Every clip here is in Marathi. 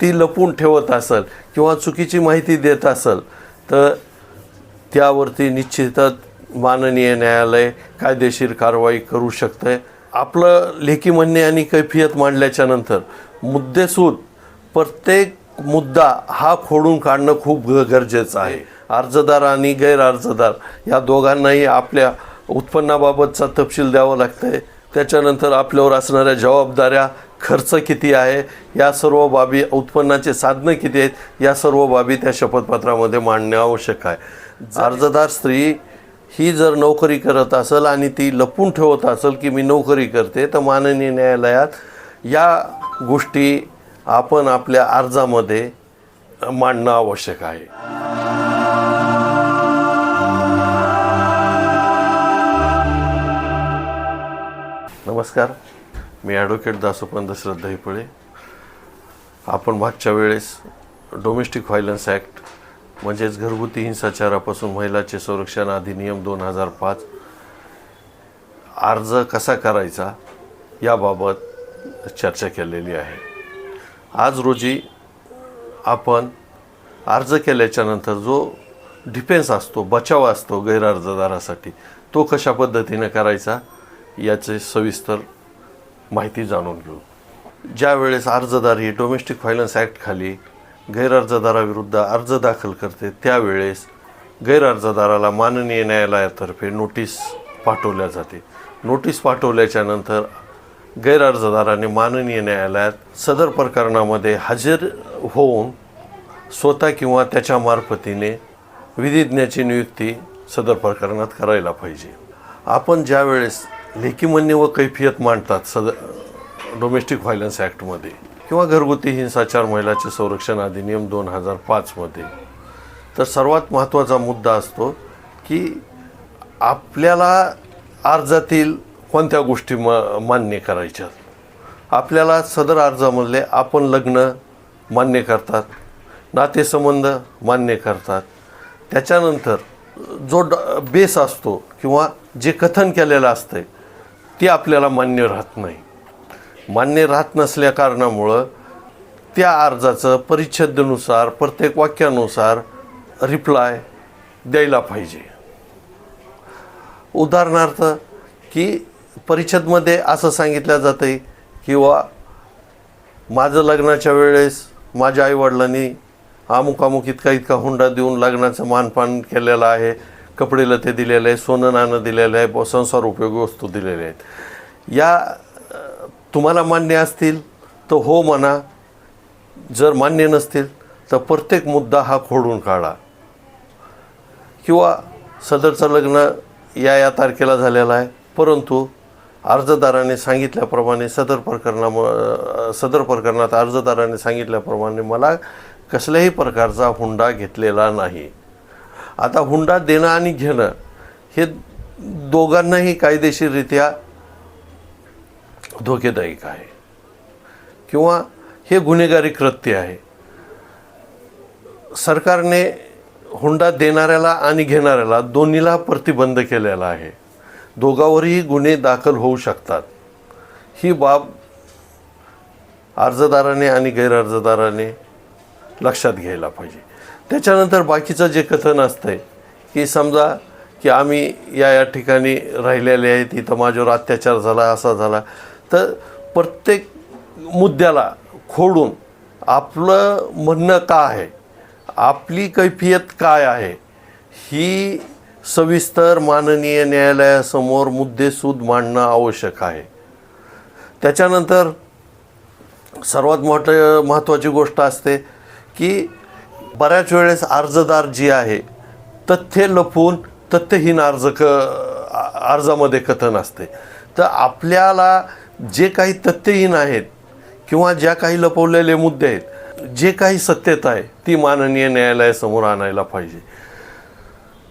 ती लपून ठेवत असेल किंवा चुकीची माहिती देत असेल तर त्यावरती निश्चितच माननीय न्यायालय कायदेशीर कारवाई करू शकते आपलं लेखी म्हणणे आणि कैफियत मांडल्याच्या नंतर मुद्देसूद प्रत्येक मुद्दा हा खोडून काढणं खूप गरजेचं आहे. अर्जदार आणि गैर अर्जदार या दोघांनाही आपल्या उत्पन्नाबाबतचा तपशील द्यावा लागतंय. त्याच्यानंतर आपल्यावर असणाऱ्या जबाबदाऱ्या खर्च किती आहे? या सर्व बाबी उत्पन्नाचे साधनं किती आहेत? या सर्व बाबी त्या शपथपत्रामध्ये मांडणे आवश्यक आहे. अर्जदार स्त्री ही जर नोकरी करत असेल आणि ती लपून ठेवत असेल की मी नोकरी करते तर माननीय न्यायालयात या गोष्टी आपण आपल्या अर्जामध्ये मांडणं आवश्यक आहे. नमस्कार. मी ॲडव्होकेट दासोपंत श्रद्धा हिपळे आपण मागच्या वेळेस डोमेस्टिक व्हायलन्स ॲक्ट म्हणजेच घरगुती हिंसाचारापासून महिलाचे संरक्षण अधिनियम दोन हजार पाच अर्ज कसा करायचा याबाबत चर्चा केलेली आहे. आज रोजी आपण अर्ज केल्याच्यानंतर जो डिफेन्स असतो बचाव असतो गैरअर्जदारासाठी तो कशा पद्धतीने करायचा याचे सविस्तर माहिती जाणून घेऊ. ज्या वेळेस अर्जदार ही डोमेस्टिक फायनान्स ॲक्टखाली गैरअर्जदाराविरुद्ध अर्ज दाखल करते त्यावेळेस गैरअर्जदाराला माननीय न्यायालयातर्फे नोटीस पाठवल्या जाते. नोटीस पाठवल्याच्या नंतर गैरअर्जदाराने माननीय न्यायालयात सदर प्रकरणामध्ये हजर होऊन स्वतः किंवा त्याच्या मार्फतीने विधिज्ञाची नियुक्ती सदर प्रकरणात करायला पाहिजे. आपण ज्यावेळेस लेखी म्हणणे व कैफियत मांडतात सद डोमेस्टिक व्हायलन्स ॲक्टमध्ये किंवा घरगुती हिंसाचार महिलाचे संरक्षण अधिनियम दोन हजार पाचमध्ये तर सर्वात महत्त्वाचा मुद्दा असतो की आपल्याला अर्जातील कोणत्या गोष्टी म मान्य करायच्या आपल्याला सदर अर्जामधले आपण लग्न मान्य करतात नातेसंबंध मान्य करतात. त्याच्यानंतर जो ड बेस असतो किंवा जे कथन केलेलं असतं ती आपल्याला मान्य राहत नाही. मान्य राहत नसल्या कारणामुळं त्या अर्जाचं परिच्छेदनुसार प्रत्येक वाक्यानुसार रिप्लाय द्यायला पाहिजे. उदाहरणार्थ की परिच्छेदमध्ये असं सांगितलं जातं आहे किंवा माझं लग्नाच्या वेळेस माझ्या आईवडिलांनी अमुक अमुक इतका इतका हुंडा देऊन लग्नाचं मानपान केलेलं आहे. कपडे लते दिलेले आहे सोनं नाणं दिलेलं आहे संसार उपयोगी वस्तू दिलेल्या आहेत. या तुम्हाला मान्य असतील तर हो म्हणा. जर मान्य नसतील तर प्रत्येक मुद्दा हा खोडून काढा. किंवा सदरचं लग्न या या तारखेला झालेलं आहे परंतु अर्जदाराने सांगितल्याप्रमाणे सदर प्रकरणाम सदर प्रकरणात अर्जदाराने सांगितल्याप्रमाणे मला कसल्याही प्रकारचा हुंडा घेतलेला नाही. आता हुंडा देणं आणि घेणं हे दोघांनाही कायदेशीररित्या धोकेदायक आहे. किंवा हे गुन्हेगारी कृत्य आहे. सरकारने हुंडा देणाऱ्याला आणि घेणाऱ्याला दोन्हीला प्रतिबंध केलेला आहे. दोघावरही गुन्हे दाखल होऊ शकतात. ही बाब अर्जदाराने आणि गैरअर्जदाराने लक्षात घ्यायला पाहिजे. त्याच्यानंतर बाकीचं जे कथन असतं आहे की समजा की आम्ही या या ठिकाणी राहिलेले आहेत इथं माझ्यावर अत्याचार झाला असा झाला तर प्रत्येक मुद्द्याला खोडून आपलं म्हणणं का आहे? आपली कैफियत काय आहे? ही सविस्तर माननीय न्यायालयासमोर मुद्देसूद मांडणं आवश्यक आहे. त्याच्यानंतर सर्वात मोठं महत्त्वाची गोष्ट असते की बऱ्याच वेळेस अर्जदार जी आहे तथ्य लपवून तथ्यहीन अर्ज क अर्जामध्ये कथन असते. तर आपल्याला जे काही तथ्यहीन आहेत किंवा ज्या काही लपवलेले मुद्दे आहेत जे काही सत्यता आहे ती माननीय न्यायालयासमोर आणायला पाहिजे.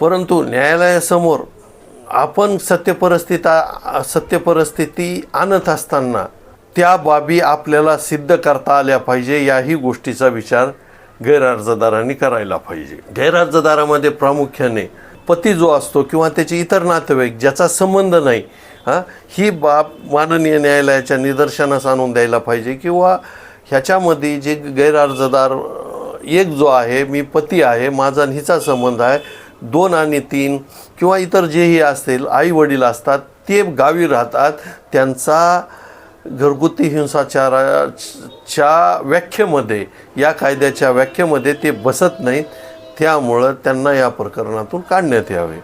परंतु न्यायालयासमोर आपण सत्य सत्यपरिस्थिती सत्य परिस्थिती आणत असताना त्या बाबी आपल्याला सिद्ध करता आल्या पाहिजे याही गोष्टीचा विचार गैरअर्जदारांनी करायला पाहिजे. गैरअर्जदारामध्ये प्रामुख्याने पती जो असतो किंवा त्याचे इतर नातेवाईक ज्याचा संबंध नाही हां ही बाब माननीय न्यायालयाच्या निदर्शनास आणून द्यायला पाहिजे किंवा ह्याच्यामध्ये जे गैरअर्जदार एक जो आहे मी पती आहे माझा हिचा संबंध आहे दोन आणि तीन किंवा इतर जेही असतील आई वडील असतात ते गावी राहतात त्यांचा घरगुती हिंसाचाराच्या व्याख्येमध्ये या कायद्याच्या व्याख्येमध्ये ते बसत नाहीत. त्यामुळं त्यांना या प्रकरणातून काढण्यात यावे.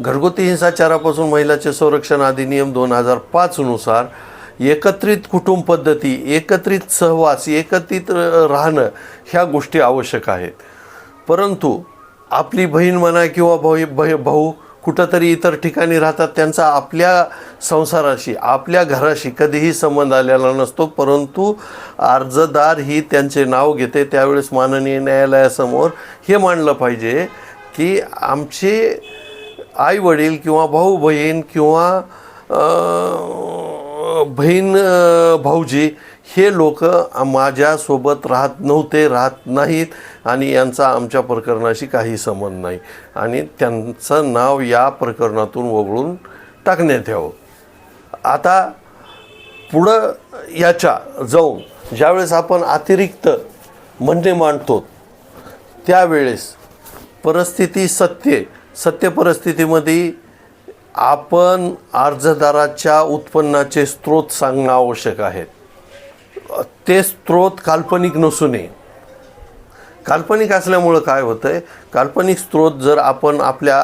घरगुती हिंसाचारापासून महिलाचे संरक्षण अधिनियम दोन हजार पाचनुसार एकत्रित कुटुंब पद्धती एकत्रित सहवास एकत्रित राहणं ह्या गोष्टी आवश्यक आहेत. परंतु आपली बहीण म्हणा किंवा भाऊ भाऊ कुठंतरी इतर ठिकाणी राहतात त्यांचा आपल्या संसाराशी आपल्या घराशी कधीही संबंध आलेला नसतो परंतु अर्जदार ही त्यांचे नाव घेते. त्यावेळेस माननीय न्यायालयासमोर हे मांडलं पाहिजे की आमचे आई वडील किंवा भाऊ बहीण किंवा बहीण भाऊजी हे लोक माझ्यासोबत राहत नव्हते राहत नाहीत आणि यांचा आमच्या प्रकरणाशी काही संबंध नाही. आणि त्यांचं नाव या प्रकरणातून वगळून टाकण्यात यावं. आता पुढं याच्या जाऊन ज्यावेळेस आपण अतिरिक्त म्हणणे मांडतो त्यावेळेस परिस्थिती सत्य सत्य परिस्थितीमध्ये आपण अर्जदाराच्या उत्पन्नाचे स्रोत सांगणं आवश्यक आहेत ते स्रोत काल्पनिक नसू नये. काल्पनिक असल्यामुळं काय होतं आहे काल्पनिक स्रोत जर आपण आपल्या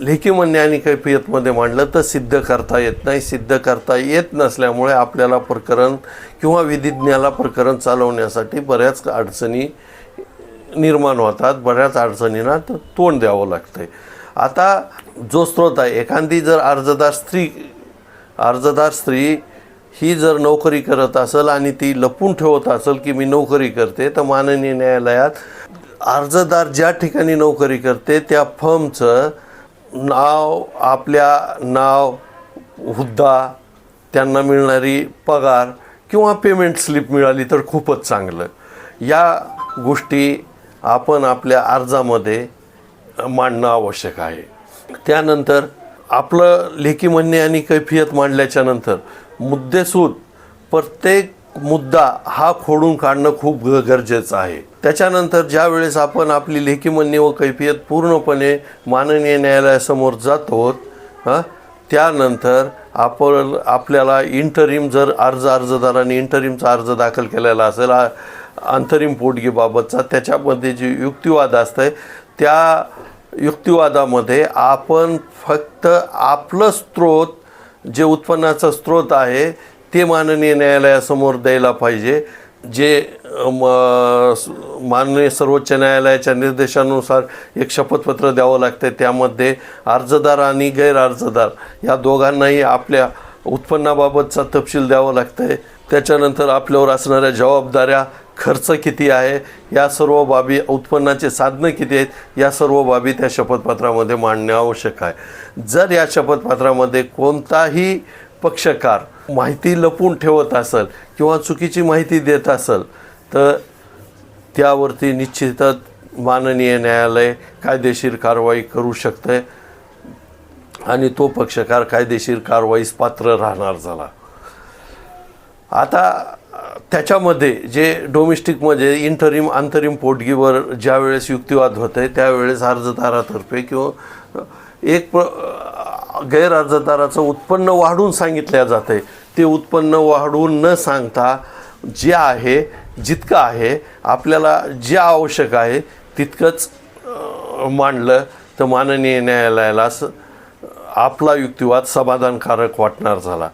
लेखी म्हणणे आणि कैफियतमध्ये मांडलं तर सिद्ध करता येत नाही. सिद्ध करता येत नसल्यामुळे आपल्याला प्रकरण किंवा विधिज्ञाला प्रकरण चालवण्यासाठी बऱ्याच अडचणी निर्माण होतात. बऱ्याच अडचणींना तोंड द्यावं लागतं आहे आता जो स्रोत आहे एखादी जर अर्जदार स्त्री अर्जदार स्त्री ही जर नोकरी करत असेल आणि ती लपून ठेवत असेल की मी नोकरी करते तर माननीय न्यायालयात अर्जदार ज्या ठिकाणी नोकरी करते त्या फर्मचं नाव आपल्या नाव हुद्दा त्यांना मिळणारी पगार किंवा पेमेंट स्लिप मिळाली तर खूपच चांगलं. या गोष्टी आपण आपल्या अर्जामध्ये मांडणं आवश्यक आहे. त्यानंतर आपलं लेखी म्हणणे आणि कैफियत मांडल्याच्या नंतर मुद्देसूद प्रत्येक मुद्दा हा खोडून काढणं खूप ग- गरजेचं आहे. त्याच्यानंतर ज्या वेळेस आपण आपली लेखी म्हणणे व कैफियत पूर्णपणे माननीय न्यायालयासमोर जातो हां त्यानंतर आपण आपल्याला इंटरिम जर अर्ज अर्जदाराने इंटरिमचा अर्ज दाखल केलेला असेल अंतरिम पोटगीबाबतचा त्याच्यामध्ये जे युक्तिवाद असतं त्या युक्तिवादामध्ये आपण फक्त आपलं स्रोत जे उत्पन्नाचा स्रोत आहे ते माननीय न्यायालयासमोर द्यायला पाहिजे. जे म, माननीय सर्वोच्च न्यायालयाच्या निर्देशानुसार एक शपथपत्र द्यावं लागतं त्यामध्ये अर्जदार आणि गैर अर्जदार या दोघांनाही आपल्या उत्पन्नाबाबतचा तपशील द्यावं लागतं आहे त्याच्यानंतर आपल्यावर असणाऱ्या जबाबदाऱ्या खर्च किती आहे या सर्व बाबी उत्पन्नाचे साधनं किती आहेत या सर्व बाबी त्या शपथपत्रामध्ये मांडणे आवश्यक आहे. जर या शपथपत्रामध्ये कोणताही पक्षकार माहिती लपून ठेवत असेल किंवा चुकीची माहिती देत असेल तर त्यावरती निश्चितच माननीय न्यायालय कायदेशीर कारवाई करू शकते आणि तो पक्षकार कायदेशीर कारवाईस पात्र राहणार झाला. आता त्याच्यामध्ये जे डोमेस्टिकमध्ये इंटरिम अंतरिम पोटगीवर ज्या वेळेस युक्तिवाद होते त्यावेळेस अर्जदारातर्फे किंवा एक प्र गैरअर्जदाराचं गैर अर्जदाराचं उत्पन्न वाढवून सांगितल्या जाते ते उत्पन्न वाढवून न सांगता जे आहे जितकं आहे आपल्याला जे आवश्यक आहे तितकंच मांडलं तर माननीय न्यायालयाला आपला युक्तिवाद समाधानकारक वाटणार झाला.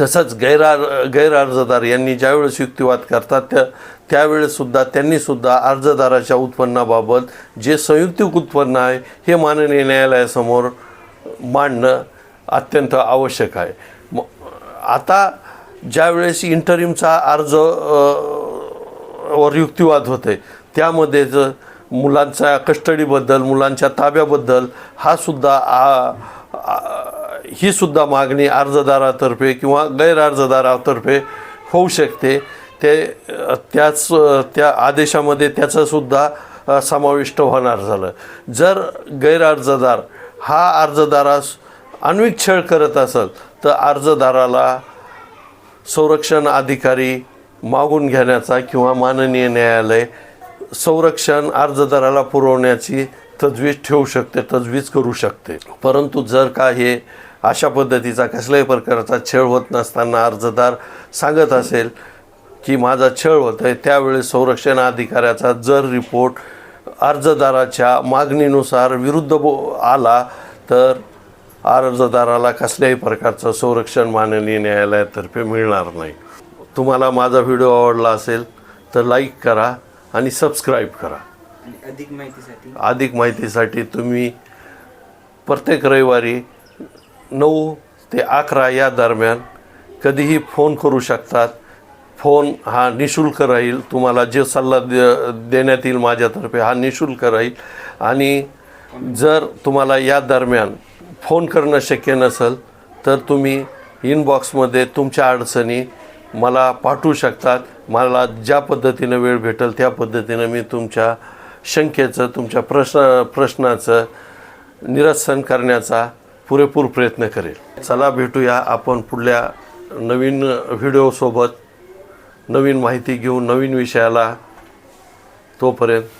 तसंच गैर गैर अर्जदार यांनी ज्यावेळेस युक्तिवाद करतात त्या त्यावेळेससुद्धा त्यांनीसुद्धा अर्जदाराच्या उत्पन्नाबाबत जे संयुक्तिक उत्पन्न आहे हे माननीय न्यायालयासमोर मांडणं अत्यंत आवश्यक आहे. म आता ज्यावेळेस इंटरिमचा अर्ज वर युक्तिवाद होते त्यामध्ये जर मुलांच्या कस्टडीबद्दल मुलांच्या ताब्याबद्दल हा सुद्धा आ, आ, ही सुद्धा मागणी अर्जदारातर्फे किंवा गैर अर्जदारातर्फे होऊ शकते. ते त्याच त्या आदेशामध्ये त्याचंसुद्धा समाविष्ट होणार झालं. जर गैर अर्जदार हा अर्जदारास आण्विक छळ करत असेल तर अर्जदाराला संरक्षण अधिकारी मागून घेण्याचा किंवा माननीय न्यायालय संरक्षण अर्जदाराला पुरवण्याची तजवीज ठेवू शकते तजवीज करू शकते. परंतु जर का हे अशा पद्धतीचा कसल्याही प्रकारचा छळ होत नसताना अर्जदार सांगत असेल की माझा छळ होत आहे त्यावेळेस संरक्षण अधिकाऱ्याचा जर रिपोर्ट अर्जदाराच्या मागणीनुसार विरुद्ध बो आला तर अर्जदाराला कसल्याही प्रकारचं संरक्षण माननीय न्यायालयातर्फे मिळणार नाही. तुम्हाला माझा व्हिडिओ आवडला असेल तर लाईक करा आणि सबस्क्राईब करा. अधिक माहितीसाठी. अधिक माहितीसाठी तुम्ही प्रत्येक रविवारी नऊ ते अकरा या दरम्यान कधीही फोन करू शकतात. फोन हा निशुल्क राहील. तुम्हाला जे सल्ला दे देण्यात येईल माझ्यातर्फे हा निशुल्क राहील. आणि जर तुम्हाला या दरम्यान फोन करणं शक्य नसेल तर तुम्ही इनबॉक्समध्ये तुमच्या अडचणी मला पाठवू शकतात. मला ज्या पद्धतीनं वेळ भेटेल त्या पद्धतीनं मी तुमच्या शंकेचं तुमच्या प्रश्न प्रश्नाचं निरसन करण्याचा पुरेपूर प्रयत्न करेल. चला भेटूया आपण पुढल्या नवीन व्हिडिओसोबत. नवीन माहिती घेऊन नवीन विषयाला तोपर्यंत